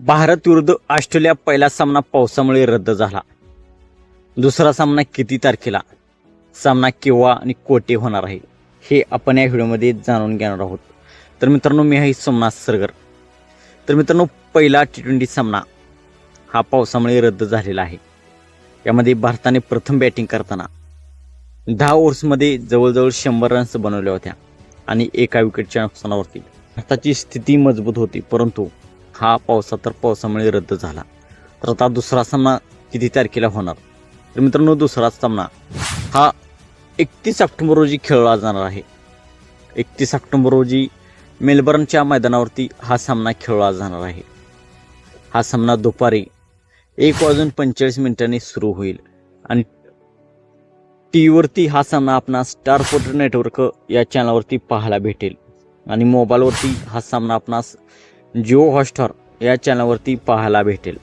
भारत विरुद्ध ऑस्ट्रेलिया पहिला सामना पावसामुळे रद्द झाला. दुसरा सामना किती तारखेला? सामना केव्हा आणि कोठे होणार आहे? हे आपण या व्हिडिओमध्ये जाणून घेणार आहोत. तर मित्रांनो मी आहे सोमनाथ सरगर. तर मित्रांनो पहिला टी ट्वेंटी सामना हा पावसामुळे रद्द झालेला आहे. यामध्ये भारताने प्रथम बॅटिंग करताना दहा ओव्हर्समध्ये जवळजवळ शंभर रन्स बनवल्या होत्या आणि एका विकेटच्या नुकसानावरती. भारताची स्थिती मजबूत होती परंतु हा पावसा तर पावसामुळे रद्द झाला. तर आता दुसरा सामना किती तारखेला होणार? तर मित्रांनो दुसरा सामना हा एकतीस ऑक्टोंबर रोजी खेळला जाणार आहे. एकतीस ऑक्टोंबर रोजी मेलबर्नच्या मैदानावरती हा सामना खेळला जाणार आहे. हा सामना दुपारी एक वाजून पंचेचाळीस मिनिटांनी सुरू होईल. आणि टी व्हीवरती हा सामना आपणास स्टार स्पोर्ट नेटवर्क या चॅनलवरती पाहायला भेटेल. आणि मोबाईलवरती हा सामना आपणास जिओ हॉटस्टार या चॅनलवरती पाहायला भेटेल.